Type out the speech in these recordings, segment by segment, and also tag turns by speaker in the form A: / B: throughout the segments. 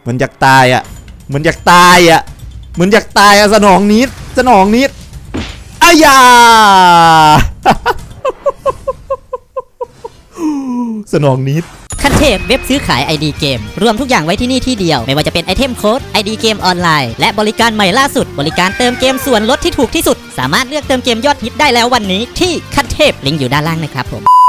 A: เหมือนอยากตายอะ เหมือนอยากตายอะ เหมือนอยากตายอะสนองนิด สนองนิดอายาสนองนิด
B: ขั้นเทพเว็บซื้อขาย ID เกม รวมทุกอย่างไว้ที่นี่ที่เดียว ไม่ว่าจะเป็นไอเทมโค้ด ID เกมออนไลน์ และบริการใหม่ล่าสุด บริการเติมเกมส่วนลดที่ถูกที่สุด สามารถเลือกเติมเกมยอดฮิตได้แล้ววันนี้ที่ขั้นเทพลิงก์อยู่ด้านล่างนะครับผม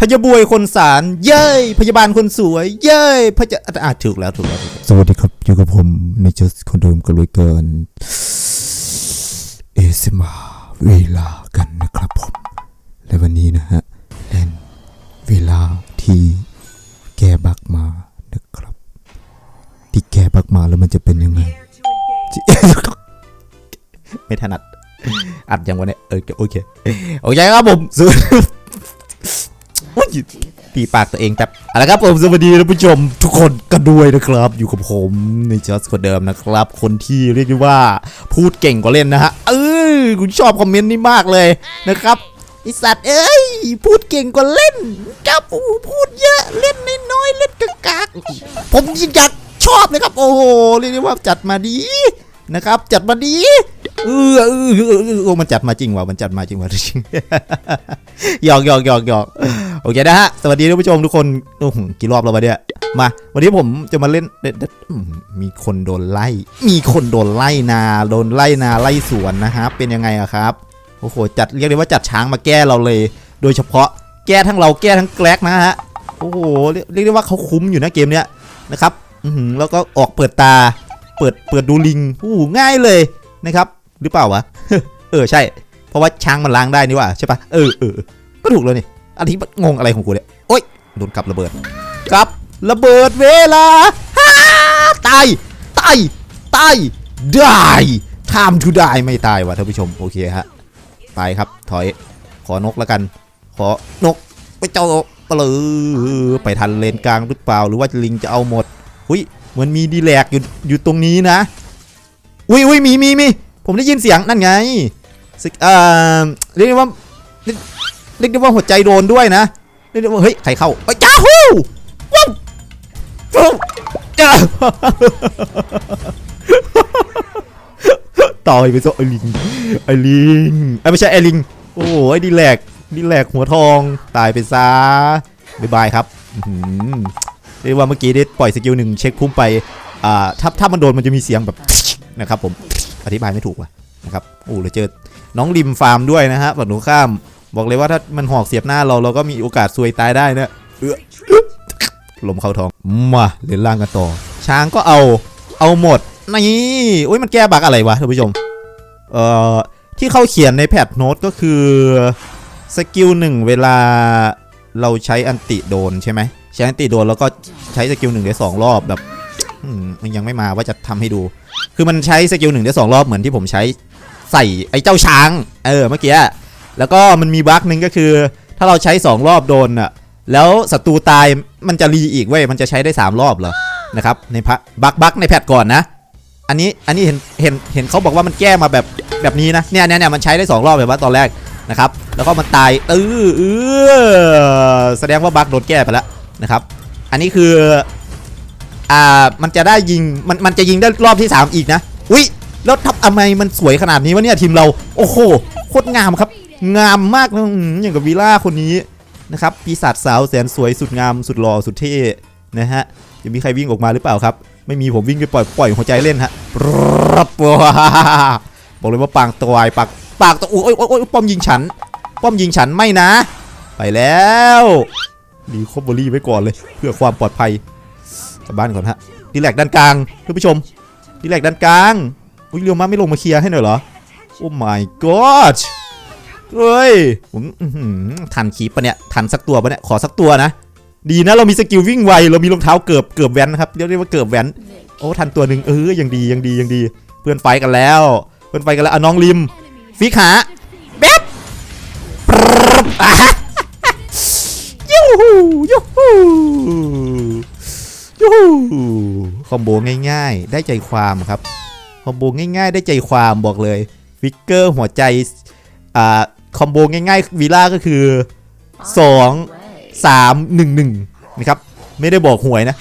A: พยาบวยคนสาร เย้ย พยาบาลคนสวย เย้ยพยาอะถูกแล้วถูกแล้วถูกแล้ว
C: สวัสดีครับ อยู่กับผมในเจสคนเดิมกันเลยเกินเอสมาเวลากันนะครับผม และวันนี้นะฮะเล่นเวลาที่แกบักมานะครับ ที่แกบักมาแล้วมันจะเป็นยังไง
A: ไม่ถนัดอัดยังวะเนี่ยเออโอเคโอเคครับผมสวัสดี อุ๊ยตีปากตัวเองแต่เอาละครับผมสวัสดีท่านผู้ชมทุกคนกันด้วยนะครับ อยู่กับผมในจัสคนเดิมนะครับ คนที่เรียกได้ว่าพูดเก่งกว่าเล่นนะฮะเออคุณชอบคอมเมนต์นี้มากเลยนะครับไอสัตว์เอ้ยพูดเก่งกว่าเล่นครับพูดเยอะเล่นน้อยๆเล่นกากๆผมยิ่งอยากชอบเลยครับ โอ้โหเรียกได้ว่าจัดมาดีนะครับ จัดมาดีเออเออเออมันจัดมาจริงว่ะมันจัดมาจริงว่ะจริงหยอกหยอกหยอกหยอก เคนะฮะ สวัสดีท่านผู้ชมทุกคนโอ้โหกี่รอบแล้ววะเนี่ย มา วันนี้ผมจะมาเล่นเด็ดเด็ดมีคนโดนไล่ มีคนโดนไล่นา โดนไล่นาไล่สวนนะฮะ เป็นยังไงอะครับ โอ้โห จัดเรียกได้ว่าจัดช้างมาแก้เราเลย โดยเฉพาะแก้ทั้งเราแก้ทั้งแกลกนะฮะ โอ้โห เรียกได้ว่าเขาคุ้มอยู่นะเกมเนี้ยนะครับอือหือแล้วก็ออกเปิดตา เปิด เปิดดูลิงโอ้โหง่ายเลยนะครับ หรือเปล่าวะ เออใช่ เพราะว่าช้างมันล้างได้นี่ว่าใช่ปะเออเออเออก็ถูกแล้วนี่ อันนี้งงอะไรของกูเนี่ยโอ๊ยโดนกับระเบิดกับระเบิดเวลาฮ่าตายตายตายได้ time to die ไม่ตายวะท่านผู้ชมโอเคฮะไปครับถอยขอนกแล้วกัน ขอนกไปเจ้าปเลยไปทันเลนกลางหรือเปล่าหรือว่าลิงจะเอาหมดอุ้ยเหมือนมีดีแลกอยู่อยู่ตรงนี้นะอุ้ยอุ้ยมีมีมีผมได้ยินเสียงนั่นไงสิเอ่อเรียกว่า เรียกได้ว่าหัวใจโดนด้วยนะเรียกได้ว่าเฮ้ยใครเข้าเอ้ยจ้าฮู้ว้าวว้าวจ้าต่อยไปโซไอลิงไอลิงไอไม่ใช่ไอลิงโอ้โหไอดีแลกดีแลกหัวทองตายไปซะบ๊ายบายครับเรียกว่าเมื่อกี้ได้ปล่อยสกิลหนึ่งเช็คพุ่มไปอ่าถ้าถ้ามันโดนมันจะมีเสียงแบบนะครับผมอธิบายไม่ถูกว่ะนะครับโอ้เราเจอน้องริมฟาร์มด้วยนะฮะฝั่งตรงข้าม บอกเลยว่าถ้ามันหอกเสียบหน้าเราเราก็มีโอกาสซวยตายได้นะเออลมเข้าท้องมาเล่นล่างกันต่อ ช้างก็เอา เอาหมดนี่โอ้ยมันแก้บักอะไรวะท่านผู้ชม เอ่อ ที่เขาเขียนในแพทโน้ตก็คือสกิลหนึ่งเวลาเราใช้อันติโดนใช่ไหมใช้อันติโดนแล้วก็ใช้สกิลหนึ่งได้สองรอบแบบมันยังไม่มาว่าจะทำให้ดู คือมันใช้สกิลหนึ่งได้สองรอบเหมือนที่ผมใช้ใส่ไอ้เจ้าช้าง เออเมื่อกี้ แล้วก็มันมีบั๊กหนึ่งก็คือ ถ้าเราใช้สองรอบโดนอะแล้วศัตรูตายมันจะรีอีกเว้ยมันจะใช้ได้สามรอบเหรอนะครับในพะบั๊กบั๊กในแพทก่อนนะ อันนี้อันนี้เห็นเห็นเห็นเขาบอกว่ามันแก้มาแบบแบบนี้นะเนี่ยเนี่ยเนี่ยมันใช้ได้สองรอบแบบว่าตอนแรกนะครับแล้วก็มันตายเออเออแสดงว่าบั๊กโดนแก้ไปแล้วนะครับอันนี้คืออ่ามันจะได้ยิงมันมันจะยิงได้รอบที่ 3 อีกนะอุ้ย แล้วทับทำไมมันสวยขนาดนี้วะเนี่ยทีมเรา โอ้โหโคตรงามครับ งามมากนะอย่างกับวีล่าคนนี้นะครับปีศาจสาวแสนสวยสุดงามสุดหล่อสุดเท่นะฮะจะมีใครวิ่งออกมาหรือเปล่าครับ ไม่มีผมวิ่งไปปล่อยปล่อยหัวใจเล่นฮะปรับว้าบอกเลยว่าปางตัวายปากปากตัวโอ้ยโอ้ยโอ้ยป้อมยิงฉัน ป้อมยิงฉันไม่นะ ไปแล้วรีคอเบอรี่ไว้ก่อนเลย เพื่อความปลอดภัยกลับบ้านก่อนฮะดีแลกด้านกลางท่านผู้ชมดีแลกด้านกลาง อุ้ยเรียวมาไม่ลงมาเคลียร์ให้หน่อยเหรอ โอ้ my god เฮ้ยผมทันคีปปะเนี่ย ทันสักตัวปะเนี่ย ขอสักตัวนะ ดีนะเรามีสกิลวิ่งไว เรามีรองเท้าเกือบเกือบแว้นนะครับ เรียกได้ว่าเกือบแว้น โอ้ ทันตัวหนึ่งเออ ยังดี ยังดี ยังดี เพื่อนไฟกันแล้ว เพื่อนไฟกันแล้วอ่น้องริม ฟิกหาแบ๊บอะยูฮูยูฮูยูหูคอมโบง่ายๆ ได้ใจความครับ คอมโบง่ายๆ ได้ใจความบอกเลยฟิกเกอร์หัวใจอ่าคอมโบง่ายๆวีล่าก็คือ 2 3 1 1นะครับไม่ได้บอกหวยนะ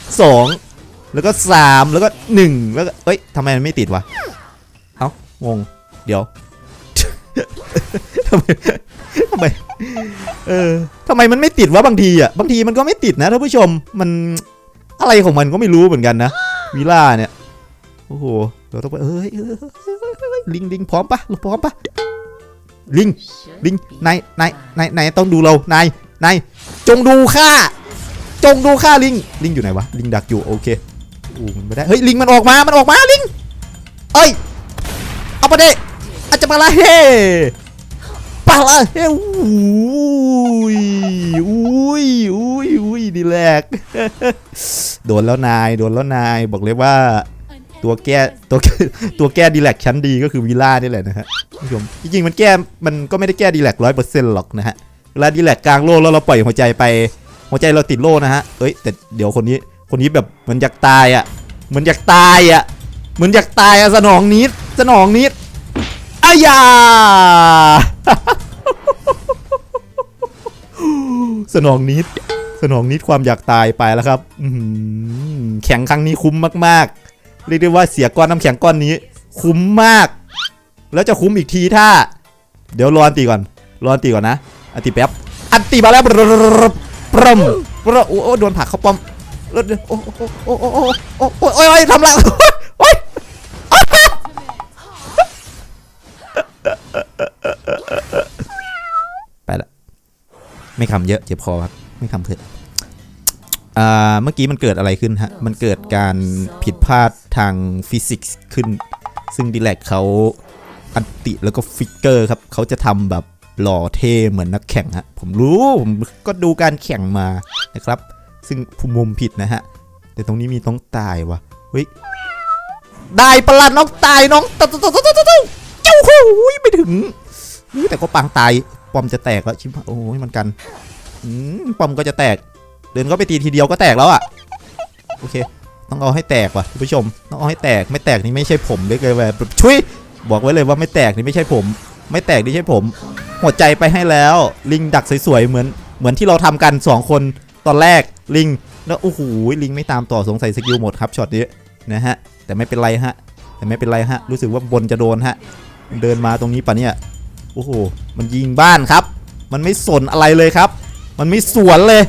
A: 2 แล้วก็สามแล้วก็หนึ่งแล้วก็เอ้ยทำไมมันไม่ติดวะ เอ้างง เดี๋ยวทำไมทำไมเออทำไมมันไม่ติดวะบางทีอะบางทีมันก็ไม่ติดนะท่านผู้ชมมันอะไรของมันก็ไม่รู้เหมือนกันนะวิล่าเนี่ย โอ้โห เราต้องไปเอ้ยเอ้ยเอ้ยเอ้ยลิงลิงพร้อมปะเราพร้อมปะลิงลิงนายนายนายนายต้องดูเรา นาย นาย จงดูข้า จงดูข้าลิง ลิงอยู่ไหนวะ ลิงดักอยู่ โอเคอู้มันไม่ได้ เฮ้ย ลิงมันออกมา มันออกมา ลิง เอ้ย เอาไปเด้อาจจะมาละเฮปาละเฮอุ้ยอุ้ยอุ้ยอุ้ยดีแลกโดนแล้วนาย โดนแล้วนาย บอกเลยว่า ตัวแก้ตัวแก้ตัวแก้ดีแลกชั้นดีก็คือวิล่านี่แหละนะฮะคุณผู้ชมจริงๆมันแก้มันก็ไม่ได้แก้ดีแลกร้อยเปอร์เซ็นต์หรอกนะฮะเวลาดีแลกกลางโลแล้วเราปล่อยหัวใจไปหัวใจเราติดโลนะฮะเอ้ยแต่เดี๋ยวคนนี้คนนี้แบบมันอยากตายอะเหมือนอยากตายอะเหมือนอยากตายอะสนองนิดสนองนิดอายาสนองนิดสนองนิดความอยากตายไปแล้วครับแข็งครั้งนี้คุ้มมาก ๆ เรียกได้ว่าเสียก้อนน้ำแข็งก้อนนี้ คุ้มมาก แล้วจะคุ้มอีกทีถ้า เดี๋ยวรออันตีก่อนรออันตีก่อนนะ อันตีแป๊บ อันตีมาแล้วปรมปรมโอ้โดนผักเข้าป้อมแล้โอ้โอ้โอ้โอ้โอ้โอ้โอ้ยทำละโอ้ยไปละไม่คำเยอะเจ็บคอครับ ไม่คำเถอะ เมื่อกี้มันเกิดอะไรขึ้นฮะ มันเกิดการผิดพลาดทางฟิสิกส์ขึ้น ซึ่งดีแลกเขาอันติแล้วก็ฟิกเกอร์ครับเขาจะทำแบบหล่อเท่เหมือนนักแข่งฮะ ผมรู้ ผมก็ดูการแข่งมานะครับ ซึ่งผู้มุมผิดนะฮะ แต่ตรงนี้มีต้องตายวะเฮ้ย ได้ประหลาดน้องตายน้องตะตะตะตะตะตะเจ้าหูยไม่ถึงอุ๊ยแต่ก็ปางตายปอมจะแตกแล้วชิบหายโอ้ยมันกันอืมปอมก็จะแตกเดินก็ไปตีทีเดียวก็แตกแล้วอะโอเค ต้องเอาให้แตกว่ะคุณผู้ชม ต้องเอาให้แตกไม่แตกนี่ไม่ใช่ผมเลยเลยแบบช่วยบอกไว้เลยว่าไม่แตกนี่ไม่ใช่ผม ไม่แตกนี่ใช่ผม หัวใจไปให้แล้ว ลิงดักสวยๆเหมือนเหมือนที่เราทำกันสองคนตอนแรกลิงแล้วโอ้โหลิงไม่ตามต่อสงสัยสกิลหมดครับช็อตนี้นะฮะแต่ไม่เป็นไรฮะแต่ไม่เป็นไรฮะรู้สึกว่าบนจะโดนฮะเดินมาตรงนี้ปะเนี่ยโอ้โหมันยิงบ้านครับ มันไม่สนอะไรเลยครับ มันไม่สวนเลย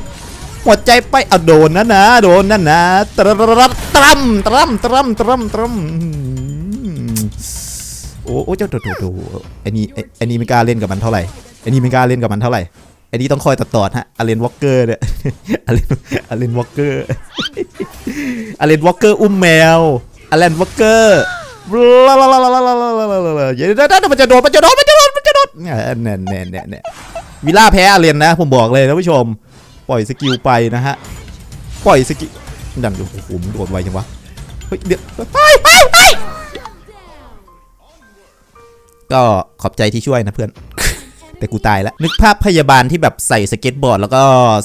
A: หมดใจไปอะโดนนะนะโดนนะนะตรัมตรัมตรัมตรัมตรัมตรัมโอ้โอ้เจ้าโดดไอ้นี้ไอ้นี้ไม่กล้าเล่นกับมันเท่าไหร่ไอ้นี้ไม่กล้าเล่นกับมันเท่าไหร่ไอ้นี้ต้องคอยตัดต่อฮะอาเลนวอลเกอร์เนี่ยอาเลนอาเลนวอลเกอร์อาเลนวอลเกอร์อุ้มแมวอาเลนวอลเกอร์ลาลาลาลาลาลาลาเดี๋ยวมันจะโดดมันจะโดดมันจะโดดมันจะโดดเนี่ยเนี่ยเนี่ยเนี่ยวิล่าแพ้อเลนนะผมบอกเลยนะผู้ชม ปล่อยสกิลไปนะฮะ ปล่อยสกิลดังอยู่โอ้โหมันโดดไวจังวะ เฮ้ยเดี๋ยวเฮ้ยเฮ้ยเฮ้ยก็ขอบใจที่ช่วยนะเพื่อน แต่กูตายแล้ว นึกภาพพยาบาลที่แบบใส่สเก็ตบอร์ด แล้วก็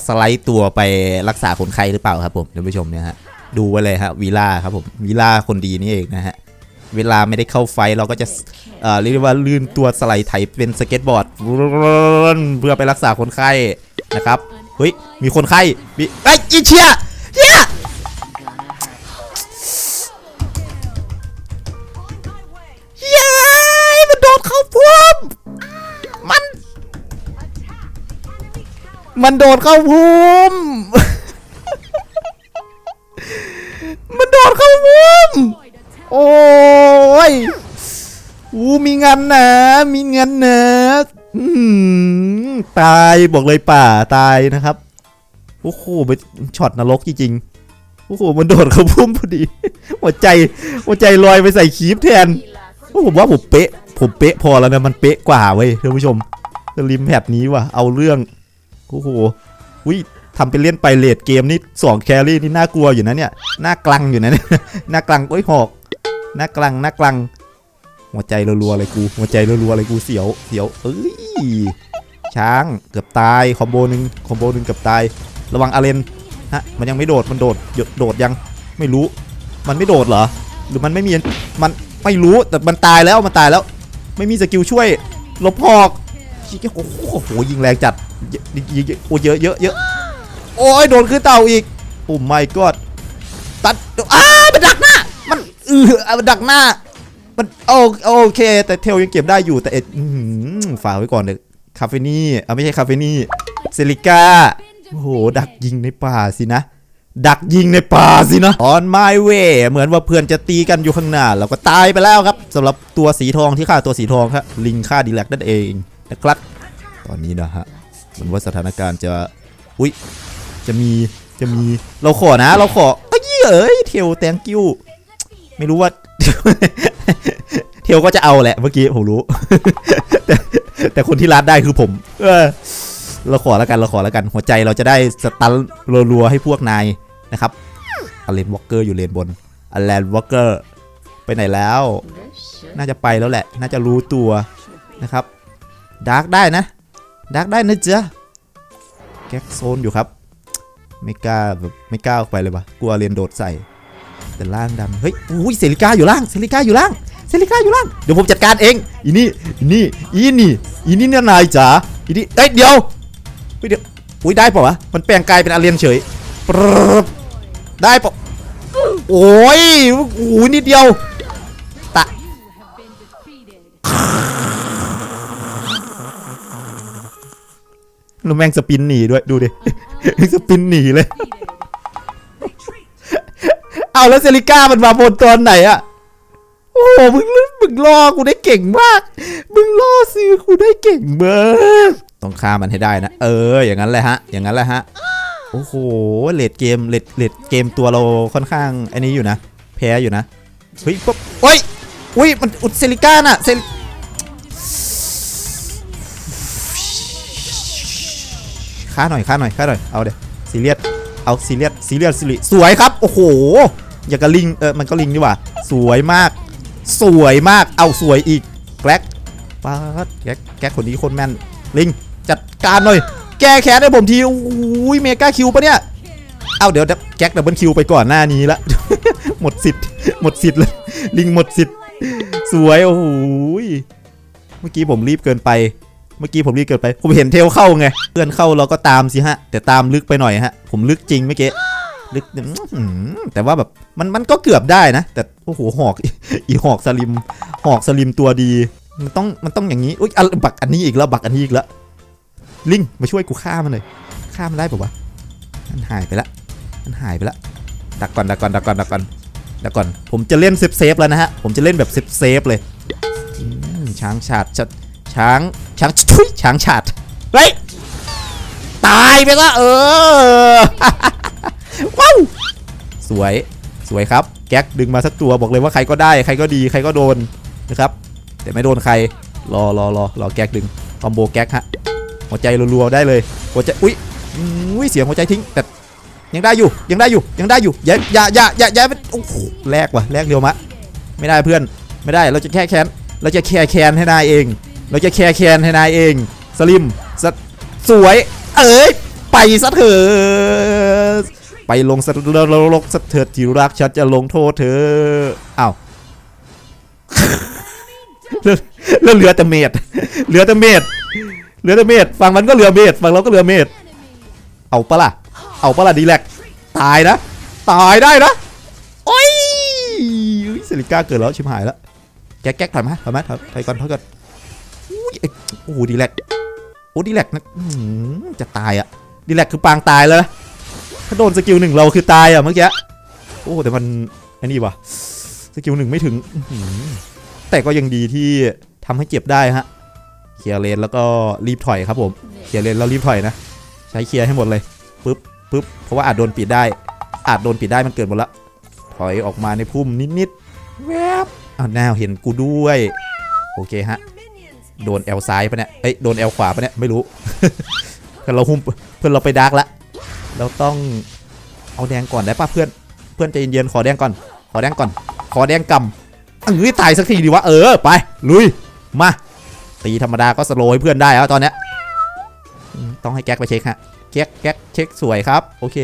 A: สไลด์ตัวไปรักษาคนไข้หรือเปล่าครับผมท่านผู้ชมเนี่ยฮะ ดูไว้เลยฮะวีล่าครับผมวีล่าคนดีนี่เองนะฮะเวลาไม่ได้เข้าไฟเราก็จะเอ่อเรียกว่าลื่นตัวสไลด์ไถเป็นสเก็ตบอร์ดเพื่อไปรักษาคนไข้นะครับ เฮ้ย มีคนไข้มีไอ้ยอีเชียเฮียเย้ยมันโดดเข้าพุ่มมัน มันโดดเข้าพุ่มมันโดดเข้าพุ่มโอ้ยอู้มีเงินนะ มีเงินนะอืม บอกเลยป่าตายนะครับโอ้โหเป็นช็อตนรกจริงๆโอ้โหมันโดดเข้าพุ่มพอดีหัวใจหัวใจลอยไปใส่คีบแทนโอ้ผมว่าผมเป๊ะ ผมเป๊ะพอแล้วนะมันเป๊ะกว่าเว้ยท่านผู้ชมริมแพดนี้ว่ะเอาเรื่องโอ้โหวิทำเป็นเล่นไปเลดเกมนี่สองแครี่นี่น่ากลัวอยู่นะเนี่ยหน้ากลังอยู่นะเนี่ยหน้ากลังโอ้ยหอกหน้ากลังหน้ากลัง หัวใจรัวๆเลยกูหัวใจรัวๆเลยกูเสียวเสียวเอ้ย ช้างเกือบตายคอมโบหนึ่งคอมโบหนึ่งเกือบตาย ระวังอาเลนฮะมันยังไม่โดดมันโดดโดดโดดยังไม่รู้ มันไม่โดดเหรอ หรือมันไม่มีมันไม่รู้แต่มันตายแล้วมันตายแล้ว ไม่มีสกิลช่วยลบหอกชิโอ้โหโอ้โหยิงแรงจัดยิงโอ้เยอะเยอะเยอะโอ้ยโดนขึ้นเต่าอีกโอ้ไม่กอดตัดอ้ามันดักหน้ามันเออเอมันดักหน้ามันโอเค แต่เทลยังเก็บได้อยู่แต่เอ็ดอื้อหือฝากไว้ก่อนเลย คาเฟนี่อะไม่ใช่คาเฟนี่เซริก้าโอ้โห ดักยิงในป่าสินะ ดักยิงในป่าสินะ on my way เหมือนว่าเพื่อนจะตีกันอยู่ข้างหน้า เราก็ตายไปแล้วครับสำหรับตัวสีทองที่ฆ่าตัวสีทองครับลิงฆ่าดีแลกนั่นเองนะครับ ตอนนี้นะฮะเหมือนว่าสถานการณ์จะ อุ้ยจะมี จะมี เราขอนะ เราขอเอ้ยเอ้ยเทลแตงกิ้ว ไม่รู้ว่า เทลก็จะเอาแหละเมื่อกี้ผมรู้ แต่ แต่คนที่รัดได้คือผม เออ เราขอแล้วกันเราขอแล้วกัน หัวใจเราจะได้สตันรัวๆให้พวกนายนะครับอเลนวอลเกอร์อยู่เลนบนอเลนวอลเกอร์ไปไหนแล้ว น่าจะไปแล้วแหละ น่าจะรู้ตัวนะครับดาร์กได้นะดาร์กได้นะจ๊ะแก๊กโซนอยู่ครับ ไม่กล้าแบบไม่กล้าออกไปเลยปะกลัวเรียนโดดใส่ แต่ล่างดันเฮ้ยอุ้ยเซริก้าอยู่ล่างเซริก้าอยู่ล่าง เซริก้าอยู่ล่างเดี๋ยวผมจัดการเองอีนี่อีนี่อีนี่อีนี่เนี่ยนายจ๋าอีนี่เอ้ยเดี๋ยวเฮ้ยเดี๋ยวอุ้ยได้ปะวะมันแปลงกายเป็นอาเรียนเฉยปรได้ปะโอ้ยโอ้โหนิดเดียวตะแล้วแมงสปินหนีด้วยดูดิสปินหนีเลย เอาแล้วเซริก้ามันมาบนตอนไหนอะ หมึงมึงล่อกูได้เก่งมาก มึงล่อซื้อกูได้เก่งมากต้องฆ่ามันให้ได้นะ เออ อย่างนั้นแหละฮะ อย่างนั้นแหละฮะ โอ้โห เลดเกม เลดเลดเกมตัวเราค่อนข้างอันนี้อยู่นะ แพ้อยู่นะ เฮ้ยปุ๊บโอ้ยอุ้ย มันอุดเซริก้าน่ะเซริฆ่าหน่อยฆ่าหน่อยฆ่าหน่อย เอาเดี๋ยวซีเรียส เอาซีเรียส ซีเรียสสิริสวยครับ โอ้โห อย่ากับลิง เออ มันก็ลิงนี่หว่า สวยมาก สวยมากเอาสวยอีกแกร็กป๊าดแกร็กแกร็กคนนี้โคนแม่นลิงจัดการหน่อยแก้แค้นให้ผมทีโอ้ยเมกาคิวปะเนี่ยเอาเดี๋ยวแก๊กดับเบิลคิวไปก่อนหน้านี้ละหมดสิทธิ์หมดสิทธิ์เลยลิงหมดสิทธิ์สวยโอ้โหยเมื่อกี้ผมรีบเกินไป เมื่อกี้ผมรีบเกินไป ผมเห็นเทลเข้าไงเพื่อนเข้าเราก็ตามสิฮะ แต่ตามลึกไปหน่อยฮะ ผมลึกจริงเมื่อกี้ ลึกแต่ว่าแบบมันมันก็เกือบได้นะ แต่โอ้โหหอกอีหอกสลิมหอกสลิมตัวดี มันต้องมันต้องอย่างนี้อุ้ยอะบักอันนี้อีกแล้วบักอันนี้อีกแล้วลิงมาช่วยกูฆ่ามันหน่อยฆ่ามันได้ปะวะมันหายไปละมันหายไปละดักก่อนดักก่อนดักก่อนดักก่อนดักก่อน ผมจะเล่นเซฟเซฟแล้วนะฮะผมจะเล่นแบบเซฟเซฟเลยช้างฉาดชะช้างช้างทุยช้างฉาดเฮ้ยตายไปละเออ สวยสวยครับ แก๊กดึงมาสักตัวบอกเลยว่าใครก็ได้ใครก็ดีใครก็โดนนะครับ แต่ไม่โดนใครรอรอรอรอแก๊กดึงคอมโบแก๊กฮะหัวใจรัวๆได้เลยหัวใจอุ้ยอุ้ยเสียงหัวใจทิ้งแต่ยังได้อยู่ยังได้อยู่ยังได้อยู่อย่าอย่าอย่าอย่าอย่าโอ้โหแลกว่ะแลกเร็วมะไม่ได้เพื่อนไม่ได้เราจะแค่แค้นเราจะแค่แค้นให้นายเอง เราจะแค่แค้นให้นายเองสลิมสสวย เอ้ยไปซะเถอะ ไปลงสะลกสเถิดที่รักฉันจะลงโทษเธออ้าวแล้วเหลือแต่เมดเหลือแต่เมดเหลือแต่เมดฝั่งมันก็เหลือเมดฝั่งเราก็เหลือเมดเอาปะล่ะ เอาปะล่ะดีแลกตายนะ ตายได้นะ โอ้ยอุ๊ยเซริก้าเกิดแล้วชิบหายแล้ว แก๊กแก๊กถอยมาถอยมาถอยถอยก่อนถอยก่อนโอ้โหดีแลกโอ้ดีแลกนะจะตายอะดีแลกคือปางตายแล้วนะ ถ้าโดนสกิลหนึ่งเราคือตายอะเมื่อกี้โอ้แต่มันอันนี้วะสกิลหนึ่งไม่ถึงแต่ก็ยังดีที่ทำให้เจ็บได้ฮะเคลียร์เลนแล้วก็รีบถอยครับผมเคลียร์เลนแล้วรีบถอยนะ ใช้เคลียร์ให้หมดเลยปึ๊บปึ๊บเพราะว่าอาจโดนปิดได้ อาจโดนปิดได้มันเกิดหมดละถอยออกมาในพุ่มนิดๆแวบอ้าวแนวเห็นกูด้วย โอเคฮะโดนแอลซ้ายปะเนี่ยเอ้ยโดนแอลขวาปะเนี่ยไม่รู้เพื่อนเราหุ้มเพื่อนเราไปดาร์กละ เราต้องเอาแดงก่อนได้ป่ะเพื่อน เพื่อนใจเย็นๆขอแดงก่อน ขอแดงก่อน ขอแดงกำเอ้ยตายสักทีดีวะเออไปลุยมาตีธรรมดาก็สโลว์ให้เพื่อนได้แล้วตอนเนี้ยต้องให้แก๊กไปเช็คฮะแก๊กแก๊กเช็คสวยครับ โอเค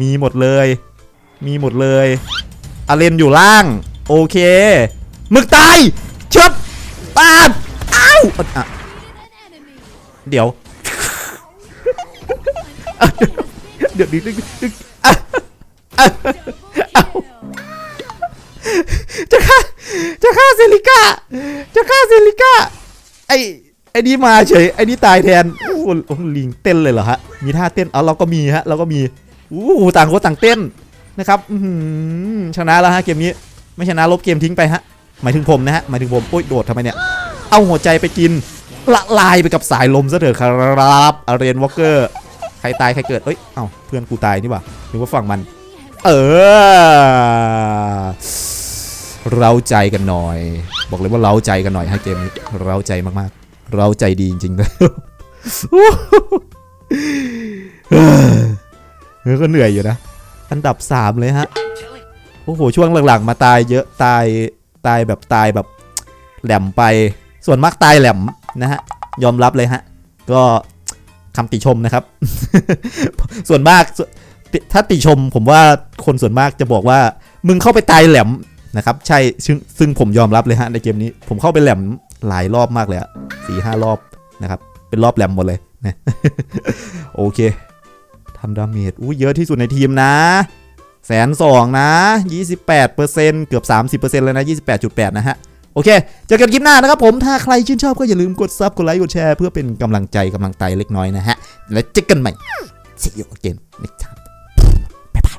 A: มีหมดเลย มีหมดเลยอาเลนอยู่ล่าง โอเคมึกตายชดตาดอ้าวเดี๋ยว ดี๋ยวดึงดึงดึงอะอะเอาจะฆ่าจะฆ่าเซริก้าจะฆ่าเซริก้าไอไอ้นี่มาเฉยไอ้นี่ตายแทนโอ้โหลิงเต้นเลยเหรอฮะมีท่าเต้นเอาเราก็มีฮะเราก็มีอู้หูต่างคนต่างเต้นนะครับชนะแล้วฮะเกมนี้ไม่ชนะลบเกมทิ้งไปฮะหมายถึงผมนะฮะหมายถึงผมโอ้ยโดดทำไมเนี่ยเอาหัวใจไปกินละลายไปกับสายลมซะเถอะครับอาเรนวอลเกอร์ ใครตายใครเกิด เอ้ย เอ้าเพื่อนกูตายนี่ว่าหรือว่าฝั่งมัน เออ เราใจกันหน่อย บอกเลยว่าเราใจกันหน่อยฮะเกมนี้เราใจมากๆ เราใจดีจริงๆเลยเออก็เหนื่อยอยู่นะ อันดับ3เลยฮะ โอ้โห ช่วงหลังๆ มาตายเยอะตายตายแบบตายแบบแหลมไป ส่วนมากตายแหลมนะฮะ ยอมรับเลยฮะ ก็ คำติชมนะครับ ส่วนมากถ้าติชมผมว่าคนส่วนมากจะบอกว่า มึงเข้าไปตายแหลมนะครับ ใช่ซึ่งซึ่งผมยอมรับเลยฮะในเกมนี้ ผมเข้าไปแหลมหลายรอบมากเลยอะสี่ห้ารอบนะครับ เป็นรอบแหลมหมดเลยนะโอเคทำดาเมจอู้เยอะที่สุดในทีมนะแสนสองนะ 28%เกือบ 30%เลยนะ 28.8 นะฮะ โอเคเจอกันคลิปหน้านะครับผมถ้าใครชื่นชอบก็อย่าลืมกดซับกดไลค์กดแชร์เพื่อเป็นกำลังใจกำลังใจเล็กน้อยนะฮะแล้วเจอกันใหม่ see you again next time bye bye